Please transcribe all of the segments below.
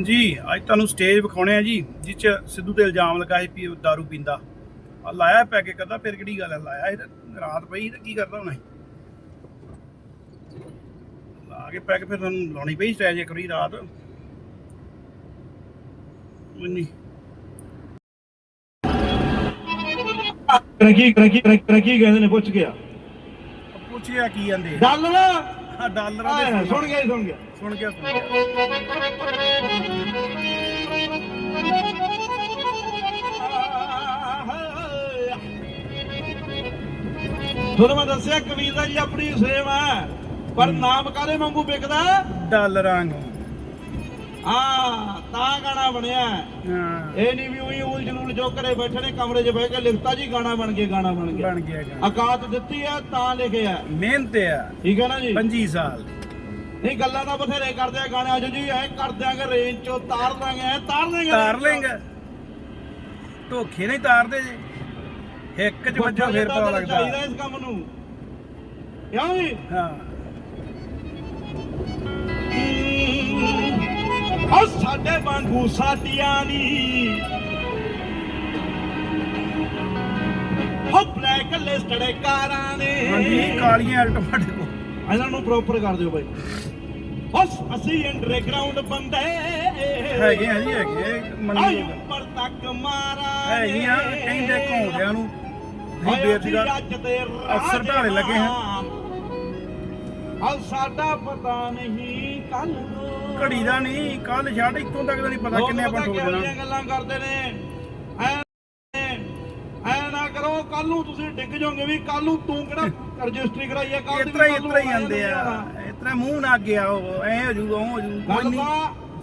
ਹਾਂਜੀ ਅੱਜ ਤੁਹਾਨੂੰ ਸਟੇਜ ਵਿਖਾਉਣੇ ਆ ਜੀ ਜਿਸ ਚ ਸਿੱਧੂ ਤੇ ਇਲਜ਼ਾਮ ਲਗਾਏ ਉਹ ਦਾਰੂ ਪੀਂਦਾ। ਆ ਲਾਇਆ ਪੈ ਕੇ ਕਹਦਾ ਫਿਰ ਕਿਹੜੀ ਗੱਲ ਹੈ ਲਾਇਆ ਇਹ ਰਾਤ ਪਈ ਤੇ ਕੀ ਕਰਦਾ ਹੁਣ? ਲਾ ਕੇ ਪੈ ਕੇ ਫਿਰ ਤੁਹਾਨੂੰ ਲਾਉਣੀ ਪਈ ਸਟੇਜ ਇੱਕ ਵਾਰੀ ਰਾਤ। ਨਹੀਂ ਕਰਕੀ ਕਰਕੀ ਕਰਕੀ ਕਹਿੰਦੇ ਨੇ ਪੁੱਛ ਗਿਆ ਪੁੱਛਿਆ ਕੀ ਜਾਂਦੇ ਡਾਲਰ ਆ ਡਾਲਰਾਂ ਦੇ ਸੁਣ ਗਿਆ ਜੀ, ਸੁਣ ਗਿਆ। ਸੁਣ ਗਿਆ ਸੁਣ ਗਿਆ। ਤੁਹਾਨੂੰ ਮੈਂ ਦੱਸਿਆ ਕਬੀਰ ਜੀ ਆਪਣੀ ਸੇਮ ਹੈ ਪਰ ਨਾਮ ਕਾਦੇ ਵਾਂਗੂ ਵਿਕਦਾ? ਡਾਲਰਾਂ ਨੂੰ। ਹਾਂ। ਤਾਂ ਗਾਣਾ ਬਣਿਆ। ਹਾਂ। ਇਹ ਨਹੀਂ ਵੀ ਉਹੀ ਉਲ ਜਲੂਲ ਜੋ ਕਰੇ ਬੈਠੇ ਨੇ ਕਮਰੇ 'ਚ ਬਹਿ ਕੇ ਲਿਖਤਾ ਜੀ ਗਾਣਾ ਬਣ ਗਿਆ ਗਾਣਾ ਬਣ ਗਿਆ। ਬਣ ਗਿਆ ਗਾ। ਔਕਾਤ ਦਿੱਤੀ ਆ ਤਾਂ ਲਿਖਿਆ ਮਿਹਨਤ ਆ। ਠੀਕ ਹੈ ਨਾ ਜੀ? 25 ਸਾਲ। ਨਹੀਂ ਗੱਲਾਂ ਤਾਂ ਬਥੇਰੇ ਕਰਦੇ ਆ ਗਾਣੇ ਅੱਜ ਜੀ ਐ ਕਰ ਦਿਆਂਗੇ ਰੇਂਜ ਚੋਂ ਤਾਰ ਦਾਂਗੇ ਐ ਤਾਰ ਦੇਂਗੇ ਤਾਰ ਲੇਂਗਾ। ਧੋਖੇ ਨਹੀਂ ਤਾਰਦੇ ਜੀ। ਇੱਕ ਚ ਵੱਜੋ ਫਿਰ ਪਤਾ ਲੱਗਦਾ। ਚਾਹੀਦਾ ਇਸ ਕੰਮ ਨੂੰ। ਕਿਉਂ ਜੀ? ਹਾਂ। ਆ ਸਾਡੇ ਵਾਂਗੂ ਸਾਡੀਆਂ ਨੀ ਹੋ ਬਲੈਕ ਲਿਸਟਡ ਕਾਰਾਂ ਨੇ। ਹਾਂਜੀ ਕਾਲੀਆਂ ਐਲਟ ਫੜ ਕੋ ਇਹਨਾਂ ਨੂੰ ਪ੍ਰੋਪਰ ਕਰ ਦਿਓ ਬਾਈ। ਬਸ ਅਸੀਂ ਅੰਡਰਗਰਾਉਂਡ ਬੰਦੇ। ਹੈਗੇ ਆ ਜੀ ਹੈਗੇ ਮੰਨੀ ਉੱਪਰ ਤੱਕ ਮਾਰਾਂ ਹੈਗੀਆਂ ਕਹਿੰਦੇ ਘੋਂਦਿਆਂ ਨੂੰ ਅਸੀਂ ਬੇਰੁਜ਼ਗਾਰ ਅਫਸਰ ਢਾਲੇ ਲੱਗੇ ਹਾਂ। ਆ ਸਾਡਾ ਪਤਾ ਨਹੀਂ ਕੱਲ ਘੜੀ ਦਾ ਨਹੀਂ ਕੱਲ ਛੱਡ ਇੱਥੋਂ ਤੱਕ ਦਾ ਨਹੀਂ ਪਤਾ ਕਿੰਨੇ ਆਪਾਂ ਠੋਕ ਦੇਣਾ। ਗੱਲਾਂ ਕਰਦੇ ਨੇ? ਐ ਐ ਨਾ ਕਰੋ ਕੱਲ ਨੂੰ ਤੁਸੀਂ ਡਿੱਗ ਜਾਓਗੇ ਵੀ ਕੱਲ ਨੂੰ ਤੂੰ ਕਿਹੜਾ ਰਜਿਸਟਰੀ ਕਰਾਈ ਹੈ ਕੱਲ ਇਤਰਾ ਹੀ ਇਤਰਾ ਹੀ ਜਾਂਦੇ ਆ। ਇਤਰਾ ਮੂੰਹ ਨਾ ਗਿਆ ਉਹ ਐ ਹੋ ਜੂ ਉਹ ਹੋ ਜੂ ਕੋਈ ਨਹੀਂ।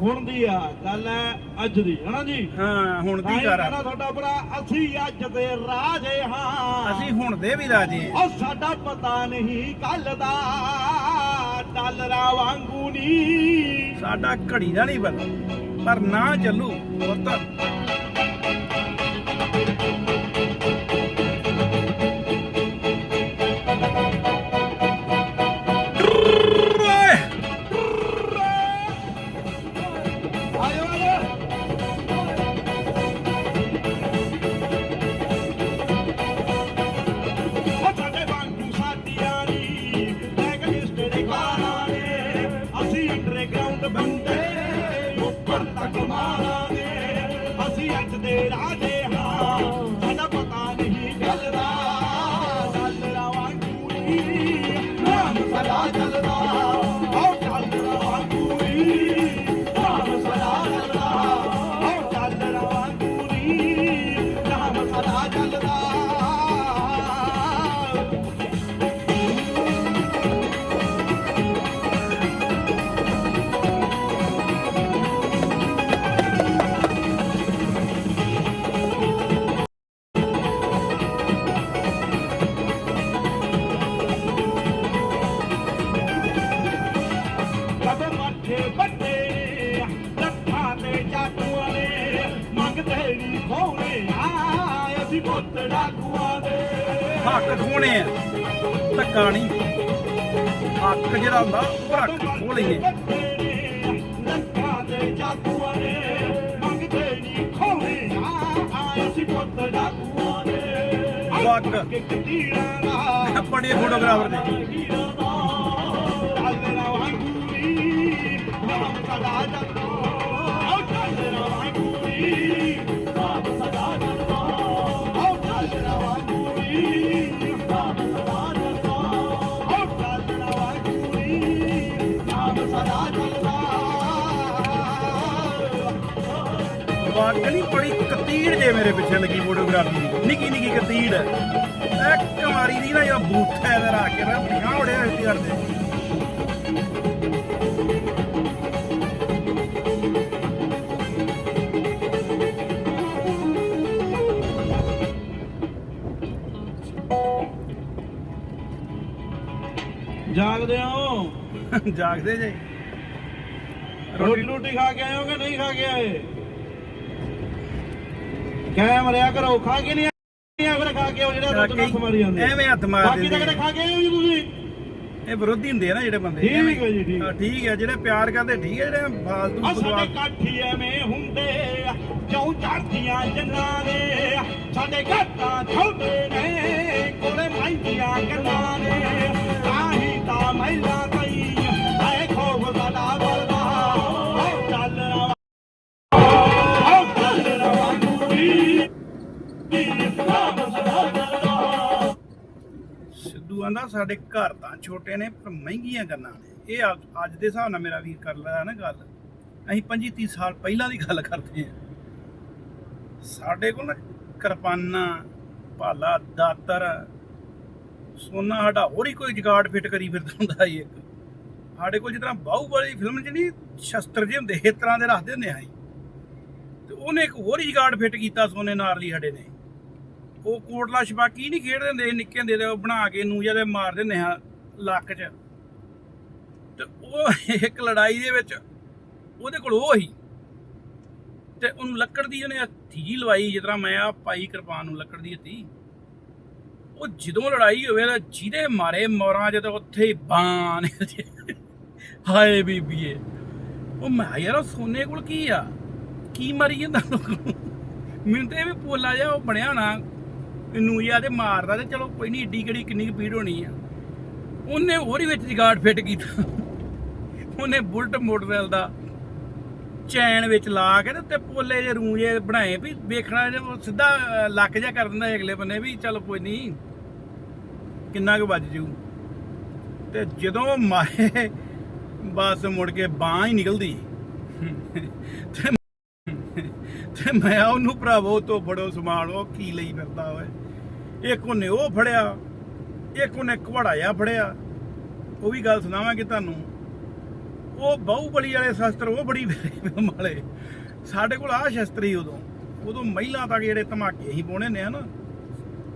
ਹੁਣ ਦੀ ਆ ਗੱਲ ਹੈ ਅੱਜ ਦੀ ਹਨਾ ਜੀ? ਹਾਂ ਹੁਣ ਦੀ ਕਰ ਕਹਿੰਦਾ ਤੁਹਾਡਾ ਭਰਾ ਅਸੀਂ ਅੱਜ ਦੇ ਰਾਜੇ ਹਾਂ। ਅਸੀਂ ਹੁਣ ਦੇ ਵੀ ਰਾਜੇ ਆ। ਉਹ ਸਾਡਾ ਪਤਾ ਨਹੀਂ ਕੱਲ ਦਾ ਡਾਲਰਾਂ ਵਾਂਗੂ ਨਹੀਂ ਸਾਡਾ ਘੜੀ ਦਾ ਨਹੀਂ ਪਤਾ ਪਰ ਨਾ ਚੱਲੂ ਉਹ ਉੱਪਰ ਨੇ ਅਸੀਂ ਅੱਜ ਦੇ ਰਾਜੇ ਜਿਹੜਾ ਹੁੰਦਾ ਉਹ ਹੱਕ ਖੋ ਲਈਏ। ਲੱਖਾਂ ਦੇ ਜਾਦੂਆਂ ਨੇ। ਮੰਗਦੇ ਨਹੀਂ ਖੋਣੇ ਆ ਅਸੀਂ ਪੁੱਤ ਨਹੀਂ ਬੜੀ ਕਤੀੜ ਜੇ ਮੇਰੇ ਪਿੱਛੇ ਲੱਗੀ ਫੋਟੋਗ੍ਰਾਫੀ ਦੀ। ਨਿੱਕੀ ਨਿੱਕੀ ਕਤੀੜ। ਇੱਕ ਮਾਰੀ ਦੀ ਨਾ ਜਾਂ ਬੂਥਾ ਇਹਦਾ ਰੱਖ ਕੇ ਨਾ ਬੜੀਆਂ ਉੜਿਆ ਇੱਥੇ ਕਰਦੇ ਜਾਗਦੇ ਹੋ? ਜਾਗਦੇ ਜੇ। ਰੋਟੀ ਰੋਟੀ ਖਾ ਕੇ ਆਏ ਹੋ ਕਿ ਨਹੀਂ ਖਾ ਕੇ ਆਏ? ਕਹਿ ਮਰਿਆ ਕਰੋ ਖਾ ਕੇ ਨਹੀਂ ਫਿਰ ਖਾ ਕੇ ਆਓ ਜਿਹੜਾ ਦੁੱਧ ਨਾਲ ਮਾਰੀ ਜਾਂਦੇ ਐਵੇਂ ਹੱਥ ਮਾਰ ਬਾਕੀ ਤਾਂ ਕਿਤੇ ਖਾ ਕੇ ਆਏ ਜੀ ਤੁਸੀਂ। ਇਹ ਵਿਰੋਧੀ ਹੁੰਦੇ ਆ ਨਾ ਜਿਹੜੇ ਬੰਦੇ। ਠੀਕ ਐਵੇਂ। ਹੈ ਜੀ, ਠੀਕ ਹੈ। ਹਾਂ, ਠੀਕ ਹੈ ਜਿਹੜੇ ਪਿਆਰ ਕਰਦੇ ਠੀਕ ਹੈ ਜਿਹੜੇ ਫਾਲਤੂ ਸਾਡੇ ਬਕਵਾਸ ਕਾਠੀ ਐਵੇਂ ਹੁੰਦੇ ਆ, ਕਿਉਂ ਚੜਦੀਆਂ ਜੰਨਾਂ ਦੇ? ਸਾਡੇ ਘਾਟਾਂ ਛੋਟੇ ਨੇ ਕੋਲੇ ਮਹਿੰਗੀਆਂ ਗੱਲਾਂ ਨੇ। ਆਹੀ ਤਾਂ ਮਹਿਲਾ ਆਂਦਾ ਸਾਡੇ ਘਰ ਤਾਂ ਛੋਟੇ ਨੇ, ਪਰ ਮਹਿੰਗੀਆਂ ਗੱਲਾਂ ਨੇ। ਇਹ ਅੱਜ- ਦੇ ਹਿਸਾਬ ਨਾਲ ਮੇਰਾ ਵੀਰ ਕਰ ਲਿਆ ਨਾ ਗੱਲ। ਅਸੀਂ 25 30 ਸਾਲ ਪਹਿਲਾਂ ਦੀ ਗੱਲ ਕਰਦੇ ਹਾਂ। ਸਾਡੇ ਕੋਲ ਨਾ ਕਿਰਪਾਨਾ, ਭਾਲਾ, ਦਾਤਰ, ਸੋਨਾ ਸਾਡਾ ਹੋਰ ਹੀ ਕੋਈ ਜਗਾੜ ਫਿੱਟ ਕਰੀ ਫਿਰਦਾ ਹੁੰਦਾ ਸੀ ਇੱਕ। ਸਾਡੇ ਕੋਲ ਜਿਸ ਤਰ੍ਹਾਂ ਬਾਹੂਬਲੀ ਫਿਲਮ 'ਚ ਨਹੀਂ, ਸ਼ਸਤਰ ਜਿਹੇ ਹੁੰਦੇ, ਇਸ ਤਰ੍ਹਾਂ ਦੇ ਰੱਖਦੇ ਹੁੰਦੇ ਆ ਤੇ ਉਹਨੇ ਇੱਕ ਹੋਰ ਹੀ ਜਗਾੜ ਫਿੱਟ ਕੀਤਾ ਸੋਨੇ ਨਾਲ ਲਈ ਸਾਡੇ ਨੇ। ਉਹ ਕੋਟਲਾ ਛਪਾਕੀ ਨਹੀਂ ਖੇਡਦੇ ਹੁੰਦੇ ਨਿੱਕੇ ਹੁੰਦੇ ਤੇ ਉਹ ਬਣਾ ਕੇ ਨੂੰ ਦੇ ਮਾਰ ਦਿੰਦੇ ਆ ਲੱਕ 'ਚ। ਤੇ ਉਹ ਇੱਕ ਲੜਾਈ ਦੇ ਵਿੱਚ ਉਹਦੇ ਕੋਲ ਉਹ ਹੀ ਤੇ ਉਹਨੂੰ ਲੱਕੜ ਦੀ ਉਹਨੇ ਹੱਥੀ ਲਵਾਈ, ਜਿਸ ਤਰ੍ਹਾਂ ਮੈਂ ਆ ਪਾਈ ਕਿਰਪਾਨ ਨੂੰ ਲੱਕੜ ਦੀ ਹੱਥੀ ਉਹ ਜਦੋਂ ਲੜਾਈ ਹੋਵੇ ਤਾਂ ਜਿਹਦੇ ਮਾਰੇ ਮੋਰਾਂ ਜਦੋਂ ਉੱਥੇ ਹੀ ਬਾਣ ਹਾਏ ਬੀਬੀਏ। ਉਹ ਮੈਂ ਕਿਹਾ, ਯਾਰ ਉਹ ਸੋਨੇ ਕੋਲ ਕੀ ਆ? ਕੀ ਮਰੀ ਜਾਂਦਾ ਲੋਕਾਂ ਮੈਨੂੰ ਤੇ ਵੀ ਪੋਲਾ ਜਿਹਾ ਉਹ ਬਣਿਆ ਹੋਣਾ। ਨੂੰ ਯਾ ਤੇ ਮਾਰਦਾ ਤੇ ਚਲੋ ਕੋਈ ਨਹੀਂ ਏਡੀ ਕਿਹੜੀ ਕਿੰਨੀ ਕੁ ਹੋਣੀ ਆ। ਉਹਨੇ ਹੋਰ ਹੀ ਵਿੱਚ ਜਗਾੜ ਫਿੱਟ ਕੀਤਾ। ਉਹਨੇ ਬੁਲਟ ਮੋਟਰਸਾਈਕਲ ਦਾ ਚੈਨ ਵਿੱਚ ਲਾ ਕੇ ਤੇ ਉੱਤੇ ਪੋਲੇ ਜੇ ਰੂਜੇ ਬਣਾਏ ਵੀ ਵੇਖਣਾ ਜੇ ਉਹ ਸਿੱਧਾ ਲੱਕ ਜਾ ਕਰ ਦਿੰਦਾ ਅਗਲੇ ਬੰਨੇ ਵੀ ਚਲੋ ਕੋਈ ਨਹੀਂ ਕਿੰਨਾ ਕੁ ਵੱਜ ਜੂ। ਤੇ ਜਦੋਂ ਮਾਰੇ, ਬਸ ਮੁੜ ਕੇ ਬਾਹ ਹੀ ਨਿਕਲਦੀ। ਤੇ ਮੈਂ ਉਹਨੂੰ ਭਰਾਵੋ ਤੋਂ ਫੜੋ ਸਮਾਨ ਕੀ ਲਈ ਫਿਰਦਾ ਓਏ? ਇੱਕ ਉਹਨੇ ਉਹ ਫੜਿਆ, ਇੱਕ ਉਹਨੇ ਘਵੜਾਇਆ ਫੜਿਆ। ਉਹ ਵੀ ਗੱਲ ਸੁਣਾਵਾਂਗੇ ਤੁਹਾਨੂੰ। ਉਹ ਬਾਹੂਬਲੀ ਵਾਲੇ ਸ਼ਸਤਰ ਉਹ ਬੜੀ ਫਿਲਮ ਸਾਡੇ ਕੋਲ ਆ ਸ਼ਸਤਰ ਉਦੋਂ। ਉਦੋਂ ਮਹਿਲਾ ਤੱਕ ਜਿਹੜੇ ਧਮਾਕੇ ਹੀ ਪਾਉਣੇ ਨੇ ਨਾ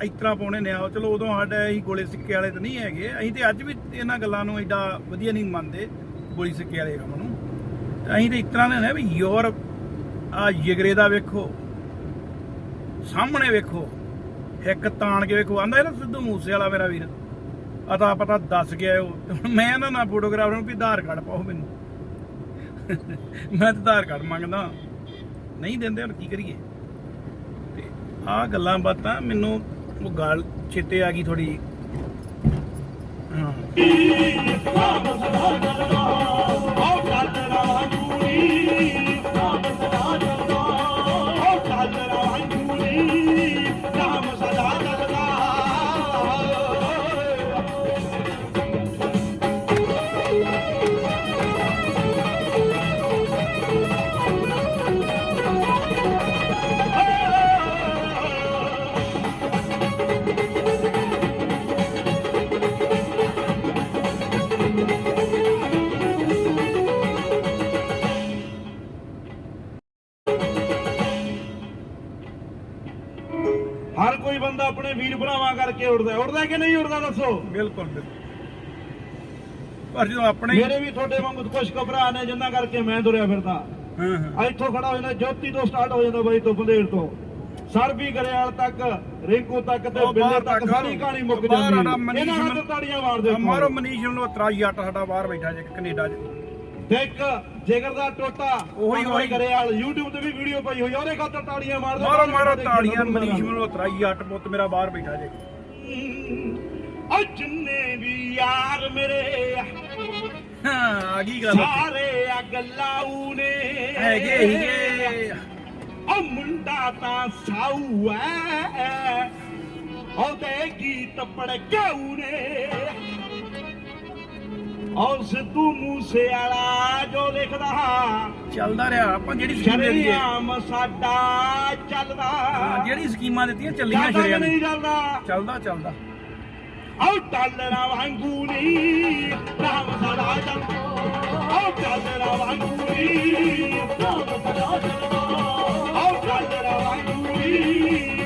ਇਤਰਾ ਪਾਉਣੇ ਨੇ ਆ। ਚਲੋ ਉਦੋਂ ਸਾਡੇ ਅਸੀਂ ਗੋਲੇ ਸਿੱਕੇ ਵਾਲੇ ਤਾਂ ਨਹੀਂ ਹੈਗੇ। ਅਸੀਂ ਤੇ ਅੱਜ ਵੀ ਇਹਨਾਂ ਗੱਲਾਂ ਨੂੰ ਐਡਾ ਵਧੀਆ ਨਹੀਂ ਮੰਨਦੇ, ਗੋਲੀ ਸਿੱਕੇ ਵਾਲੇ ਕੰਮ ਨੂੰ। ਤੇ ਅਸੀਂ ਤੇ ਇਤਰਾ ਦੇ ਨੇ ਵੀ ਯੂਰਪ ਆ ਜਿਗਰੇ ਦਾ ਵੇਖੋ, ਸਾਹਮਣੇ ਵੇਖੋ, ਇੱਕ ਤਾਣ ਕੇ ਵੇਖੋ, ਆਂਦਾ ਨਾ ਸਿੱਧੂ ਮੂਸੇ ਵਾਲਾ ਮੇਰਾ ਵੀਰ। ਅਤਾ ਪਤਾ ਦੱਸ ਗਿਆ ਉਹ ਮੈਂ ਨਾ ਨਾ ਫੋਟੋਗ੍ਰਾਫਰ ਨੂੰ ਵੀ ਆਧਾਰ ਕਾਰਡ ਪਾਓ ਮੈਨੂੰ। ਮੈਂ ਤਾਂ ਆਧਾਰ ਕਾਰਡ ਮੰਗਦਾ ਨਹੀਂ ਦਿੰਦੇ, ਹੁਣ ਕੀ ਕਰੀਏ? ਤੇ ਆ ਗੱਲਾਂ ਬਾਤਾਂ ਮੈਨੂੰ ਉਹ ਗੱਲ ਚਿੱਤੇ ਆ ਗਈ ਥੋੜੀ ਹਾਂ। ਹਰ ਕੋਈ ਬੰਦਾ ਆਪਣੇ ਵੀਰ ਭਰਾਵਾਂ ਕਰਕੇ ਉੱਡਦਾ। ਉੱਡਦਾ ਕਿ ਨਹੀਂ ਉੱਡਦਾ ਦੱਸੋ? ਬਿਲਕੁਲ ਬਿਲਕੁਲ। ਪਰ ਜਦੋਂ ਆਪਣੇ ਮੇਰੇ ਵੀ ਤੁਹਾਡੇ ਵਾਂਗੂ ਕੁਝ ਭਰਾ ਨੇ ਜਿੰਨਾ ਕਰਕੇ ਮੈਂ ਤੁਰਿਆ ਫਿਰਦਾ। ਹਾਂ ਹਾਂ। ਇੱਥੋਂ ਖੜਾ ਹੋ ਜਾਂਦਾ ਜੋਤੀ ਤੋਂ ਸਟਾਰਟ ਹੋ ਜਾਂਦਾ ਬਾਈ ਤੋਂ ਬੰਦੇੜ ਤੋਂ। ਸਰਬੀ ਗਰੇਵਾਲ ਤੱਕ ਰਿੰਕੂ ਤੱਕ ਤੇ ਬਿੱਲੇ ਤੱਕ ਸਾਰੀ ਕਹਾਣੀ ਮੁੱਕ ਜਾਂਦੀ। ਇਹਨਾਂ ਹੱਥ ਤਾੜੀਆਂ ਮਾਰਦੇ ਮਾਰੋ ਮਨੀਸ਼ ਨੂੰ ਤਰਾਈ ਜੱਟ ਸਾਡਾ ਬਾਹਰ ਬੈਠਾ ਜੇ ਕੈਨੇਡਾ 'ਚ। ਤੇ ਇੱਕ ਜਿਗਰ ਦਾ ਟੋਟਾ ਉਹੀ- ਉਹੀ। ਗਰੇਵਾਲ YouTube ਤੇ ਵੀ ਵੀਡੀਓ ਪਈ ਹੋਈ ਆ, ਉਹਦੇ ਖਾਤਰ ਤਾੜੀਆਂ ਮਾਰਦੇ ਮਾਰੋ ਮਾਰੋ ਦੇਖੀ ਤਾੜੀਆਂ ਮਨੀਸ਼ ਨੂੰ ਤਰਾਈ ਜੱਟ ਪੁੱਤ ਮੇਰਾ ਬਾਹਰ ਬੈਠਾ ਜੇ। ਓ ਜਿੰਨੇ ਵੀ ਯਾਰ ਮੇਰੇ ਹਾਂ ਆ ਗਈ ਗੱਲ। ਸਾਰੇ ਆ ਗੱਲਾਂ ਨੇ। ਹੈਗੇ ਹੀਗੇ। ਓ ਮੁੰਡਾ ਤਾਂ ਸਾਊ ਐ। ਉਹਦੇ ਗੀਤ ਪੜਕਾਉ ਨੇ। ਓ ਸਿੱਧੂ ਮੂਸੇ ਵਾਲਾ ਜੋ ਲਿਖਦਾ ਚੱਲਦਾ ਰਿਹਾ ਆਪਾਂ ਜਿਹੜੀ ਸਕੀਮ ਦੇ ਦਈਏ ਸ਼ਰਿਆਮ ਸਾਡਾ ਚੱਲਦਾ। ਹਾਂ, ਜਿਹੜੀ ਸਕੀਮਾਂ ਦਿੱਤੀਆਂ ਚੱਲੀਆਂ ਚੱਲਦਾ ਕਿ ਸ਼ਰਿਆਂ ਨਹੀਂ ਚੱਲਦਾ? ਚੱਲਦਾ ਚੱਲਦਾ। ਓ ਡਾਲਰਾਂ ਵਾਂਗੂ ਨੀ ਰਾਮ ਸਦਾ ਚੱਲਦਾ। ਓ ਡਾਲਰਾਂ ਵਾਂਗੂ ਨੀ ਰਾਮ ਸਦਾ ਚੱਲਦਾ। ਓ ਡਾਲਰਾਂ ਵਾਂਗੂ ਨੀ।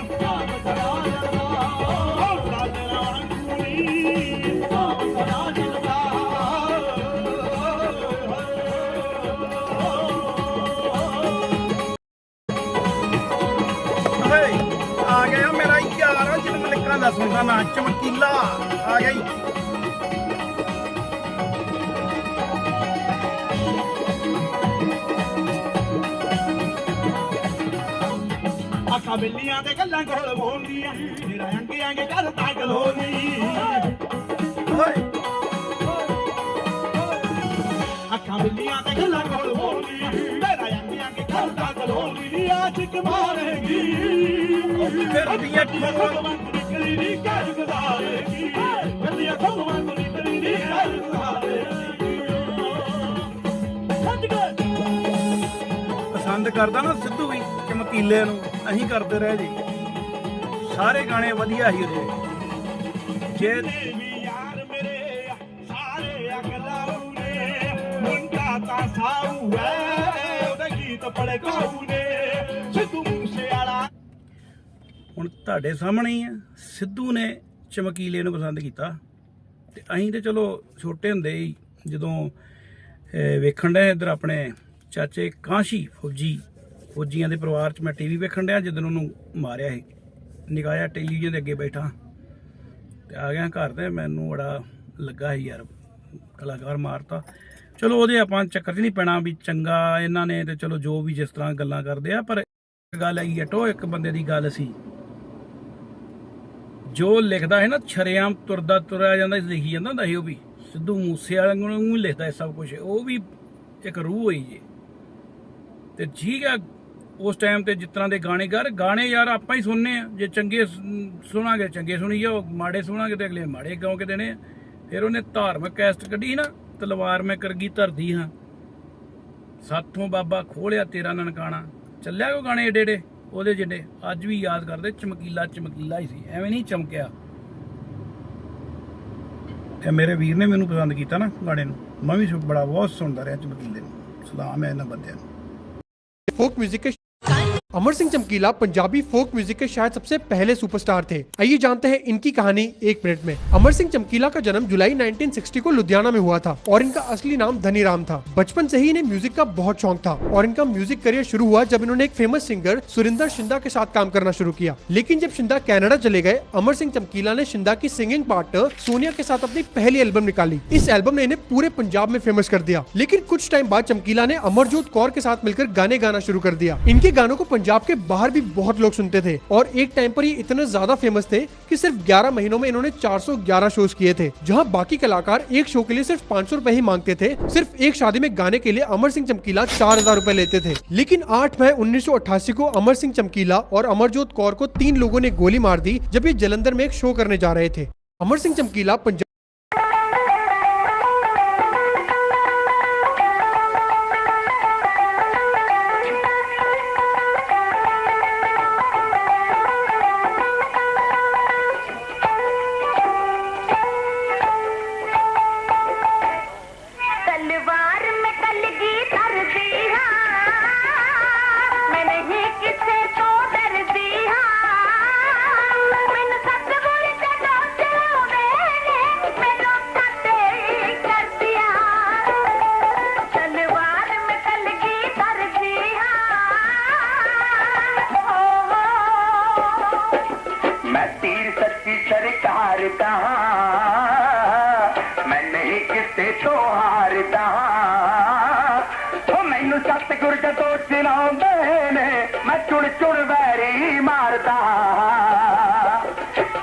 ਦਾ ਸੁਣਦਾ ਨਾ ਚਮਕੀਲਾ। ਆ ਗਈ ਜੀ। ਅੱਖਾਂ ਬਿੱਲੀਆਂ ਦੇ ਗੱਲਾਂ ਕੋਲ ਬੋਲਦੀਆਂ ਜਿਹੜਾ ਅੰਗਿਆਂ ਦੇ ਘਰ ਪਾਗਲ ਹੋਣੀ ਅੱਖਾਂ ਬਿੱਲੀਆਂ ਦੇ ਗੱਲਾਂ ਕੋਲ ਬੋਲਦੀਆਂ ਮੇਰਾ ਅੰਗਿਆਂ ਦੇ ਘਰ ਪਾਗਲ ਹੋਣੀ ਆ ਚਿਕ ਮਾਰੇਗੀ। ਤੇਰਾ ਦੀਆਂ ਟੀਮਾਂ ਨਿਕਲੀ ਗਜ਼ਾਰੇਗੀ। ਪਸੰਦ ਕਰਦਾ ਨਾ ਸਿੱਧੂ ਵੀ ਚਮਕੀਲੇ ਨੂੰ ਅਸੀਂ ਕਰਦੇ ਰਹੇ ਜੀ। ਸਾਰੇ ਗਾਣੇ ਵਧੀਆ ਸੀ ਉਹਦੇ ਜੇ ਯਾਰ ਮੇਰੇ ਸਾਰੇ ਅਗਲਾਉ ਨੇ ਮੁੰਡਾ ਤਾਂ ਸਾਊ ਹੈ ਉਹਦੇ ਗੀਤ ਬੜੇ ਗਾਉ ਨੇ। ਸਿੱਧੂ ਹੁਣ ਤੁਹਾਡੇ ਸਾਹਮਣੇ ਹੀ ਆ। ਸਿੱਧੂ ਨੇ ਚਮਕੀਲੇ ਨੂੰ ਪਸੰਦ ਕੀਤਾ। ਤੇ ਅਸੀਂ ਤੇ ਚਲੋ ਛੋਟੇ ਹੁੰਦੇ ਹੀ ਜਦੋਂ ਵੇਖਣ ਦੇ ਇੱਧਰ ਆਪਣੇ ਚਾਚੇ ਕਾਂਸ਼ੀ ਫੌਜੀ, ਫੌਜੀਆਂ ਦੇ ਪਰਿਵਾਰ 'ਚ ਮੈਂ ਟੀਵੀ ਵੇਖਣ ਡਿਆ ਜਦੋਂ ਉਹਨੂੰ ਮਾਰਿਆ ਸੀ। ਨਿਗਾਇਆ ਟੈਲੀਵਿਜ਼ਨ ਦੇ ਅੱਗੇ ਬੈਠਾ। ਤੇ ਆ ਗਿਆ ਘਰ ਤੇ, ਮੈਨੂੰ ਬੜਾ ਲੱਗਾ ਸੀ ਯਾਰ, ਕਲਾਕਾਰ ਮਾਰਤਾ। ਚਲੋ ਉਹਦੇ ਆਪਾਂ ਚੱਕਰ 'ਚ ਨਹੀਂ ਪੈਣਾ ਵੀ ਚੰਗਾ ਇਹਨਾਂ ਨੇ ਤੇ ਚਲੋ ਜੋ ਵੀ ਜਿਸ ਤਰ੍ਹਾਂ ਗੱਲਾਂ ਕਰਦੇ ਆ, ਪਰ ਇੱਕ ਗੱਲ ਹੈਗੀ ਅਟੋ ਇੱਕ ਬੰਦੇ ਦੀ ਗੱਲ ਸੀ। ਜੋ ਲਿਖਦਾ ਹੈ ਨਾ, ਛਰੇਆਮ ਤੁਰਦਾ ਤੁਰਿਆ ਜਾਂਦਾ ਸੀ, ਲਿਖੀ ਜਾਂਦਾ ਹੁੰਦਾ ਸੀ ਉਹ ਵੀ। ਸਿੱਧੂ ਮੂਸੇ ਵਾਲੇ ਨੂੰ ਲਿਖਦਾ ਸਭ ਕੁਝ ਉਹ ਵੀ ਇੱਕ ਰੂਹ ਹੋਈ ਜੀ। ਤੇ ਠੀਕ ਆ, ਉਸ ਟਾਈਮ ਤੇ ਜਿਸ ਤਰ੍ਹਾਂ ਦੇ ਗਾਣੇ ਕਰ ਗਾਣੇ ਯਾਰ ਆਪਾਂ ਹੀ ਸੁਣਨੇ ਆ। ਜੇ ਚੰਗੇ ਸੁਣਾਂਗੇ, ਚੰਗੇ ਸੁਣੀ ਜਾਓ ਮਾੜੇ ਸੁਣਾਂਗੇ ਤੇ ਅਗਲੇ ਮਾੜੇ ਗਾਉਂ ਕੇ ਦੇਣੇ ਆ। ਫਿਰ ਉਹਨੇ ਧਾਰਮਿਕ ਕੈਸਟ ਕੱਢੀ ਨਾ, ਤਲਵਾਰ ਮੈਂ ਕਰਗੀ ਧਰਦੀ ਹਾਂ। ਸਾਥੋਂ ਬਾਬਾ ਖੋਲਿਆ ਤੇਰਾ ਨਨਕਾਣਾ। ਚੱਲਿਆ ਕੋ ਗਾਣੇ ਏਡੇ ਏਡੇ ਉਹਦੇ ਜਿਹੜੇ ਅੱਜ ਵੀ ਯਾਦ ਕਰਦੇ, ਚਮਕੀਲਾ ਚਮਕੀਲਾ ਹੀ ਸੀ, ਐਵੇਂ ਨਹੀਂ ਚਮਕਿਆ। ਤੇ ਮੇਰੇ ਵੀਰ ਨੇ ਮੈਨੂੰ ਪਸੰਦ ਕੀਤਾ ਨਾ ਗਾਣੇ ਨੂੰ। ਮੈਂ ਵੀ ਬੜਾ ਬਹੁਤ ਸੁਣਦਾ ਰਿਹਾ ਚਮਕੀਲੇ ਨੂੰ। ਸਲਾਮ ਹੈ ਇਹਨਾਂ ਬੰਦਿਆਂ ਨੂੰ। ਫੋਕ 뮤직 अमर सिंह चमकीला पंजाबी फोक म्यूज़िक के शायद सबसे पहले सुपरस्टार थे। आइए जानते हैं इनकी कहानी एक मिनट में। अमर सिंह चमकीला का जन्म जुलाई 1960 को लुधियाना में हुआ था और इनका असली नाम धनी राम था। बचपन से ही इन्हें म्यूज़िक का बहुत शौक था और इनका म्यूज़िक करियर शुरू हुआ जब इन्होंने एक फ़ेमस सिंगर सुरिंदर शिंदा के साथ काम करना शुरू किया। लेकिन जब शिंदा कैनेडा चले गए, अमर सिंह चमकीला ने शिंदा की सिंगिंग पार्टनर सोनिया के साथ अपनी पहली एल्बम निकाली। इस एल्बम ने इन्हें पूरे पंजाब में फ़ेमस कर दिया। लेकिन कुछ टाइम बाद चमकीला ने अमरजोत कौर के साथ मिलकर गाने गाना शुरू कर दिया। इनके गानों को पंजाब के बाहर भी बहुत लोग सुनते थे और एक टाइम पर ये इतने ज़्यादा फ़ेमस थे कि सिर्फ़ 11 महीनों में इन्होंने 411 शोज़ किए थे, जहाँ बाकी कलाकार एक शो के लिए सिर्फ़ 500 रुपए ही मांगते थे। सिर्फ़ एक शादी में गाने के लिए अमर सिंह चमकीला चार हज़ार लेते थे। लेकिन आठ मई 1988 को अमर सिंह चमकीला और अमरजोत कौर को तीन लोगों ने गोली मार दी, जब ये जलंधर में एक शो करने जा रहे थे। अमर सिंह चमकीला पंजाब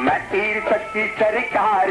मी सची सरकार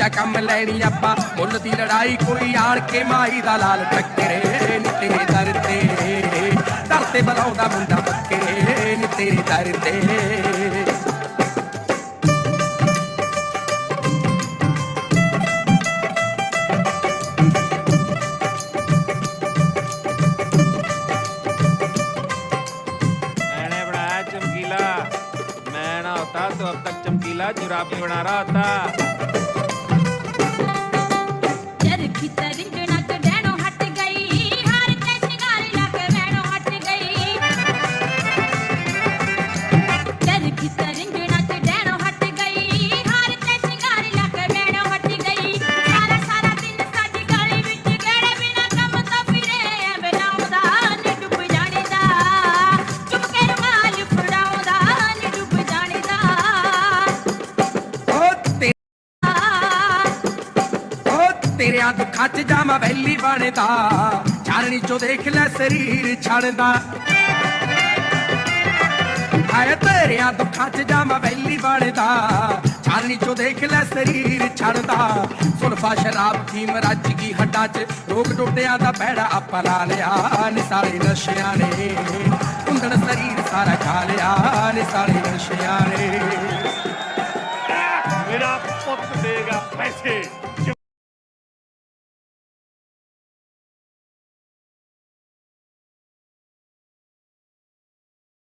ਤੇ ਤੀਜਾ ਕੰਮ ਲੈਣੀ ਆਪਾਂ ਮੁੱਲ ਦੀ ਲੜਾਈ ਕੋਈ ਆਣ ਕੇ ਮਾਈ ਦਾ ਲਾਲ ਟੱਕਰੇ ਨੀ ਤੇਰੇ ਦਰ ਤੇ ਦਰ ਤੇ ਬਲਾਉਂਦਾ ਮੁੰਡਾ ਬੱਕਰੇ ਨੀ ਤੇਰੇ ਦਰ ਤੇ मैंने बनाया चमकीला मैं ना होता तो अब तक चमकीला जुराबी बना रहा होता ਵੈਲੀ ਚਾਰਣੀ 'ਚੋਂ ਦੇਖ ਲੈ ਸਰੀਰ ਛੜਦਾ ਆਏ ਤੇਰਿਆਂ ਦੁੱਖਾਂ 'ਚ ਜਾਵਾਂ ਵੈਲੀ ਬਣਦਾ। ਚਾਰਣੀ 'ਚੋਂ ਦੇਖ ਲੈ ਸਰੀਰ ਛੜਦਾ ਸੁਲਫਾ ਸ਼ਰਾਬ ਫੀਮ ਰੱਜ ਹੱਡਾਂ 'ਚ। ਰੋਗ ਟੁੱਟਿਆਂ ਦਾ ਬਹਿੜਾ ਆਪਾਂ ਲਾ ਲਿਆ। ਨਿਸਾਲੇ ਨਸ਼ਿਆਂ ਨੇ ਕੁੰਦਣ ਸਰੀਰ ਸਾਰਾ ਖਾ ਲਿਆ। ਨਿਸਾਰੇ ਨਸ਼ਿਆਂ ਨੇ। ਮੇਰਾ ਪੁੱਤ ਦੇਗਾ ਪੈਸੇ।